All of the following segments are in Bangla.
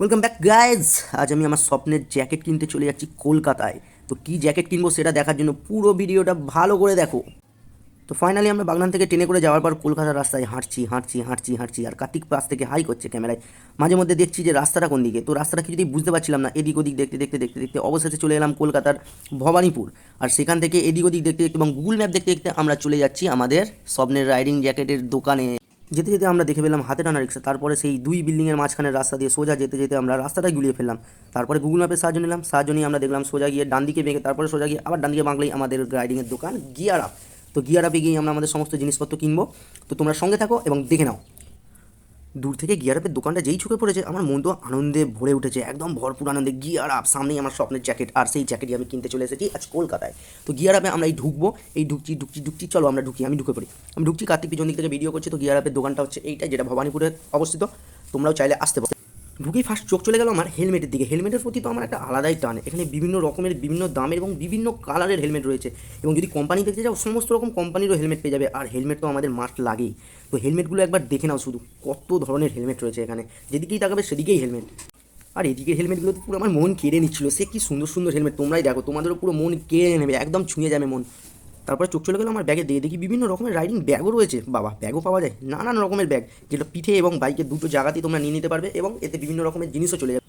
ওয়েলকাম ব্যাক গাইজ আজ আমি আমার স্বপ্নের জ্যাকেট কিনতে চলে যাচ্ছি কলকাতায়। তো কী জ্যাকেট কিনবো সেটা দেখার জন্য পুরো ভিডিওটা ভালো করে দেখো। তো ফাইনালি আমরা বাগনান থেকে ট্রেনে করে যাওয়ার পর কলকাতার রাস্তায় হাঁটছি হাঁটছি হাঁটছি হাঁটছি আর কার্তিক পাশ থেকে হাই করছে ক্যামেরায়। মাঝে মধ্যে দেখছি যে রাস্তাটা কোন দিকে? তো রাস্তাটা কিছুতেই বুঝতে পারছিলাম না, এদিক ওদিক দেখতে দেখতে দেখতে দেখতে অবশেষে চলে এলাম কলকাতার ভবানীপুর। আর সেখান থেকে এদিক ওদিক দেখতে দেখতে এবং গুগল ম্যাপ দেখতে দেখতে আমরা চলে যাচ্ছি আমাদের স্বপ্নের রাইডিং জ্যাকেটের দোকানে। যেতে যেতে আমরা দেখে পেলাম হাতে টানা রিক্সা, তারপরে সেই দুই বিল্ডিংয়ের মাঝখানে রাস্তা দিয়ে সোজা যেতে যেতে আমরা রাস্তাটা গুলিয়ে ফেললাম। তারপরে গুগল ম্যাপের সাহায্য নিলাম সাহায্য নিয়ে আমরা দেখলাম সোজা গিয়ে ডান দিকে বেঁকে তারপরে সোজা গিয়ে আবার ডান দিকে বাঁকলেই আমাদের রাইডিংয়ের দোকান গিয়ার আপ তো গিয়ার আপে গিয়ে আমরা আমাদের সমস্ত জিনিসপত্র কিনবো। তো তোমরা সঙ্গে থাকো এবং দেখে নাও। দূর থেকে গিয়ার আপের দোকানটা যেই চোখে পড়েছে, আমার মন তো আনন্দে ভরে উঠেছে, একদম ভরপুর আনন্দে। গিয়ার আপ, সামনেই আমার স্বপ্নের জ্যাকেট, আর সেই জ্যাকেটই আমি কিনতে চলে এসেছি আজ কলকাতায়। তো গিয়ার আপে আমরা এই ঢুকবো, এই ঢুকছি ঢুকছি ঢুকছি, চলো আমরা ঢুকি, আমি ঢুকে পড়ি। আমি ঢুকছি, কার্তিক পিছন দিক থেকে ভিডিও করছি, তো গিয়ার আপের দোকানটা হচ্ছে এইটা যেটা ভবানীপুরে অবস্থিত। তোমরাও চাইলে আসতে পারো। ঢুকেই ফার্স্ট চোখ চলে গেল আমার হেলমেটের দিকে। হেলমেটের প্রতি তো আমার একটা আলাদাই টান। এখানে বিভিন্ন রকমের, বিভিন্ন দামের এবং বিভিন্ন কালারের হেলমেট রয়েছে। এবং যদি কোম্পানি দেখতে যাও, সমস্ত রকম কোম্পানিরও হেলমেট পেয়ে যাবে। আর হেলমেট তো আমাদের মাস্ট লাগেই। তো হেলমেটগুলো একবার দেখে নাও শুধু, কত ধরনের হেলমেট রয়েছে এখানে। যেদিকেই তাকাবে সেদিকেই হেলমেট আর এদিকে হেলমেটগুলো তো পুরো আমার মন কেড়ে নিচ্ছিল। সে কি সুন্দর সুন্দর হেলমেট তোমরাই দেখো। তোমাদেরও পুরো মন কেড়ে নেবে, একদম ছুঁয়ে যাবে মন। তারপরে চোখ চলে গেলো আমার ব্যাগে দিয়ে দেখি বিভিন্ন রকমের রাইডিং ব্যাগও রয়েছে। বাবা ব্যাগও পাওয়া যায়। নানান রকমের ব্যাগ যেটা পিঠে এবং বাইকের দুটো জায়গাতেই তোমরা নিয়ে নিতে পারবে এবং এতে বিভিন্ন রকমের জিনিসও চলে যাবে।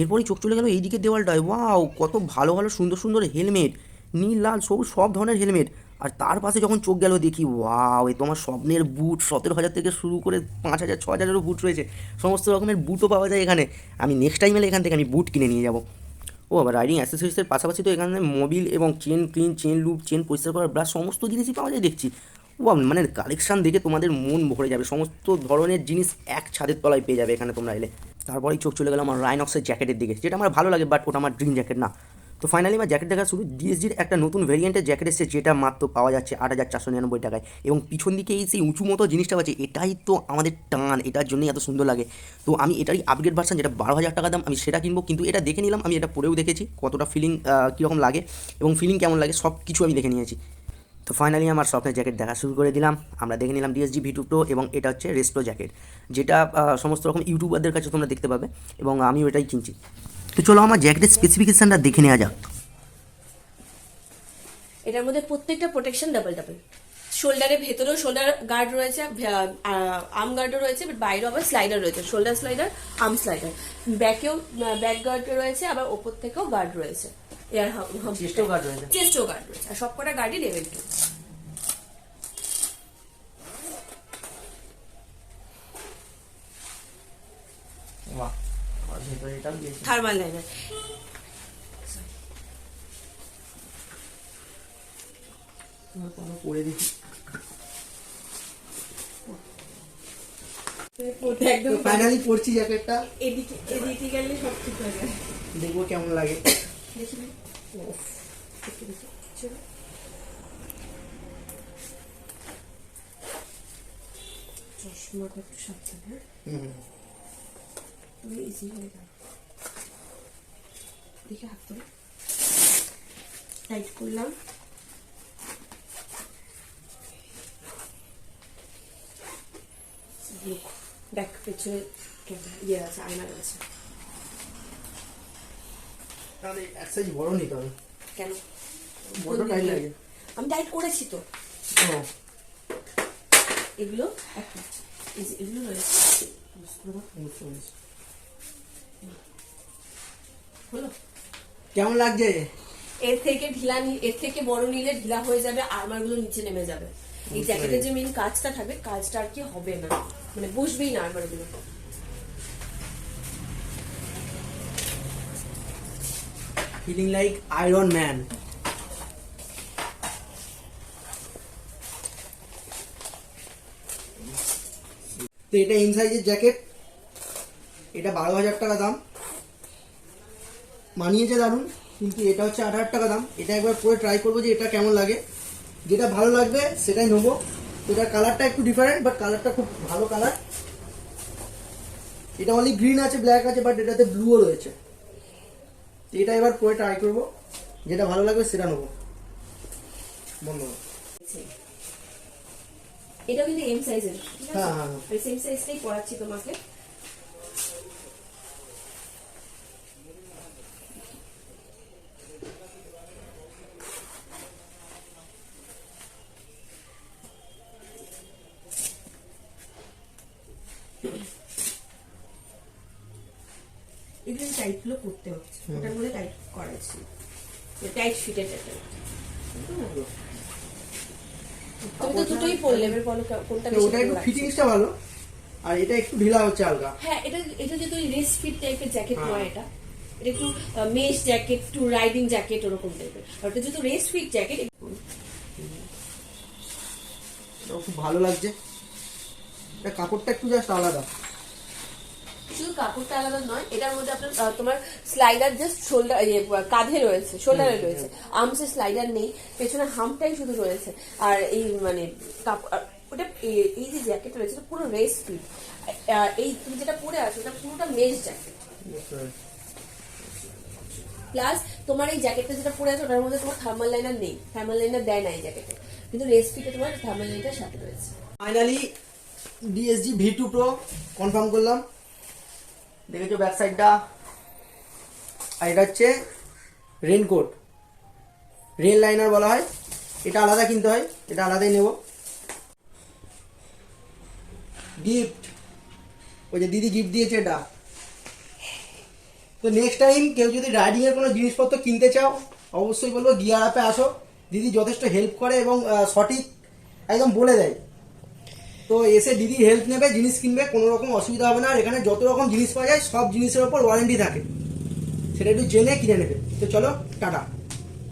এরপরই চোখ চলে গেল এই দিকের দেওয়ালটায়। ওয়াও, কত ভালো ভালো, সুন্দর সুন্দর হেলমেট নীল, লাল, সবুজ, সব ধরনের হেলমেট আর তার পাশে যখন চোখ গেল, দেখি, ওয়াও, এ তোমার স্বপ্নের বুট সতেরো হাজার থেকে শুরু করে পাঁচ হাজার, ছ হাজারেরও বুট রয়েছে। সমস্ত রকমের বুটও পাওয়া যায় এখানে। আমি নেক্সট টাইম এলে এখান থেকে আমি বুট কিনে নিয়ে যাব। ও আবার রাইডিং অ্যাসেসরিজের পাশাপাশি তো এখানে মোবিল এবং chain clean chain lube chain পরিষ্কার করার ব্রাশ সমস্ত জিনিসই পাওয়া যায় দেখছি। ও মানে কালেকশান দেখে তোমাদের মন ভরে যাবে। সমস্ত ধরনের জিনিস এক ছাদের তলায় পেয়ে যাবে এখানে তোমরা এলে। তারপরেই চোখ চলে গেল আমার রাইনক্সের জ্যাকেটের দিকে, যেটা আমার ভালো লাগে বাট ওটা আমার ড্রিম জ্যাকেট না। তো ফাইনালি আমার জ্যাকেট দেখা শুরু। ডিএসজির একটা নতুন ভেরিয়েন্টের জ্যাকেট এসেছে, যেটা মাত্র পাওয়া যাচ্ছে আট হাজার চারশো নিরানব্বই টাকায়। এবং পিছন দিকে এই সেই উঁচু মতো জিনিসটা আছে এটাই তো আমাদের টান, এটার জন্যই এত সুন্দর লাগে। তো আমি এটারই আপগ্রেড ভার্সান যেটা বারো হাজার টাকা দাম, আমি সেটা কিনবো। কিন্তু এটা দেখে নিলাম, আমি এটা পরেও দেখেছি, কতটা ফিলিং কীরকম লাগে এবং ফিলিং কেমন লাগে সব কিছু আমি দেখে নিয়েছি। তো ফাইনালি আমার স্বপ্নের জ্যাকেট দেখা শুরু করে দিলাম। আমরা দেখে নিলাম ডিএসজি ভি টু প্রো এবং এটা হচ্ছে রেস্টো জ্যাকেট যেটা সমস্ত রকম ইউটিউবারদের কাছে তোমরা দেখতে পাবে এবং আমিও এটাই কিনছি। তো চলো আমার জ্যাকেটের স্পেসিফিকেশানটা দেখে নেওয়া যাক। এটার মধ্যে প্রত্যেকটা প্রোটেকশন ডাবল ডাবল শোল্ডারের ভেতরেও শোল্ডার গার্ড রয়েছে আর্ম গার্ডও রয়েছে বাট বাইরেও আবার স্লাইডার রয়েছে। শোল্ডার স্লাইডার আর্ম স্লাইডার ব্যাকেও ব্যাক গার্ড রয়েছে আবার ওপর থেকেও গার্ড রয়েছে। এয়ার চেস্টেও guard রয়েছে। চেস্টও গার্ড রয়েছে। আর সবকটা গার্ডই লেভেল টু থার্মাল লাইনার পরে দেখি একদম ফাইনালি পড়ছি জ্যাকেটটা এদিকে এদিকে গেলে সব ঠিক হয়ে দেখব কেমন লাগে। দেখি। চলো। চশমাটা একটু সাবধানে? তুমি ইজি হয়ে যাও দেখে হাত টাইট করলাম। দেখ পেছনে ইয়ে আছে আয়না তাহলে এক সাইজ বড় নিতে হবে। কেন? বড় টাইট লাগে। আমি টাইট করেছি তো। এগুলো এগুলো রয়েছে বুঝতে পারো? বুঝতে পেরেছি। হলো কেমন লাগছে? এর থেকে ঢিলা এর থেকে বড় নিলে ঢিলা হয়ে যাবে আর্মারগুলো নিচে নেমে যাবে। এই জ্যাকেটের যে মেন কাজটা থাকবে কাজটা আর কি হবে না। মানে বসবেই না আর্মারগুলো ফিলিং লাইক আয়রন ম্যান তো এটা এম সাইজের জ্যাকেট এটা বারো হাজার টাকা দাম। মানিয়েছে দারুণ কিন্তু এটা হচ্ছে আট হাজার টাকা দাম। এটা একবার পরে ট্রাই করব যে এটা কেমন লাগে। যেটা ভালো লাগবে সেটাই নেব। এটা কালারটা একটু ডিফারেন্ট বাট কালারটা খুব ভালো কালার এটা অনলি গ্রিন আছে ব্ল্যাক আছে বাট এটাতে ব্লুও রয়েছে। এটা এবার পরে ট্রাই করব। যেটা ভালো লাগবে সেটা নেব। ধন্যবাদ এটা কিন্তু এম সাইজের হ্যাঁ, হ্যাঁ, হ্যাঁ। সেম সাইজটাই পড়াচ্ছি তোমাকে এগুলো টাইটগুলো করতে হচ্ছে। ওটার মধ্যে টাইট করাচ্ছি টাইট ফিটের জ্যাকেট তুমি তো দুটোই পরলে এবার বলো কোনটা বেশি ওটা একটু ফিটিংসটা ভালো আর এটা একটু ঢিলা হচ্ছে হ্যাঁ এটা এটা যেহেতু রেস ফিট টাইপের জ্যাকেট। নয় এটা এটা একটু মেশ জ্যাকেট একটু রাইডিং জ্যাকেট ওরকম টাইপের আর যেহেতু রেস ফিট জ্যাকেট খুব ভালো লাগছে। এটা কাপড়টা একটু জাস্ট আলাদা। শুধু কাপড়টা আলাদা নয় এটার মধ্যে আপনার তোমার স্লাইডার জাস্ট শোল্ডার কাঁধে রয়েছে শোল্ডারে রয়েছে। আর্মসে স্লাইডার নেই পেছনে হামটাই শুধু রয়েছে। আর এই মানে ওটা এই যে জ্যাকেট রয়েছে এটা পুরো রেস ফিট এই তুমি যেটা পরে আছো এটা পুরোটা মেশ জ্যাকেট প্লাস তোমার এই জ্যাকেটটা যেটা পরে আছে ওটার মধ্যে তোমার থার্মাল লাইনার নেই। থার্মাল লাইনার দেয় না এই জ্যাকেটে কিন্তু রেস ফিটে তোমার থার্মাল লাইনার সাথে রয়েছে। Finally DSG V two pro confirm করলাম। দেখেছ ব্যাক সাইডটা আর এটা হচ্ছে রেনকোট রেন লাইনার বলা হয়। এটা আলাদা কিনতে হয়। এটা আলাদাই নেব। গিফট ওই যে দিদি গিফট দিয়েছে এটা। তো নেক্সট টাইম কেউ যদি রাইডিং এর কোনো জিনিসপত্র কিনতে চাও, অবশ্যই বলব গিয়ার অ্যাপে আসো। দিদি যথেষ্ট হেল্প করে এবং সঠিক একদম বলে দেয়। তো এসে দিদির হেল্প নেবে, জিনিস কিনবে, কোনো রকম অসুবিধা হবে না। আর এখানে যত রকম জিনিস পাওয়া যায়, সব জিনিসের ওপর ওয়ারেন্টি থাকে। সেটা একটু জেনে কিনে নেবে। তো চলো, টাটা।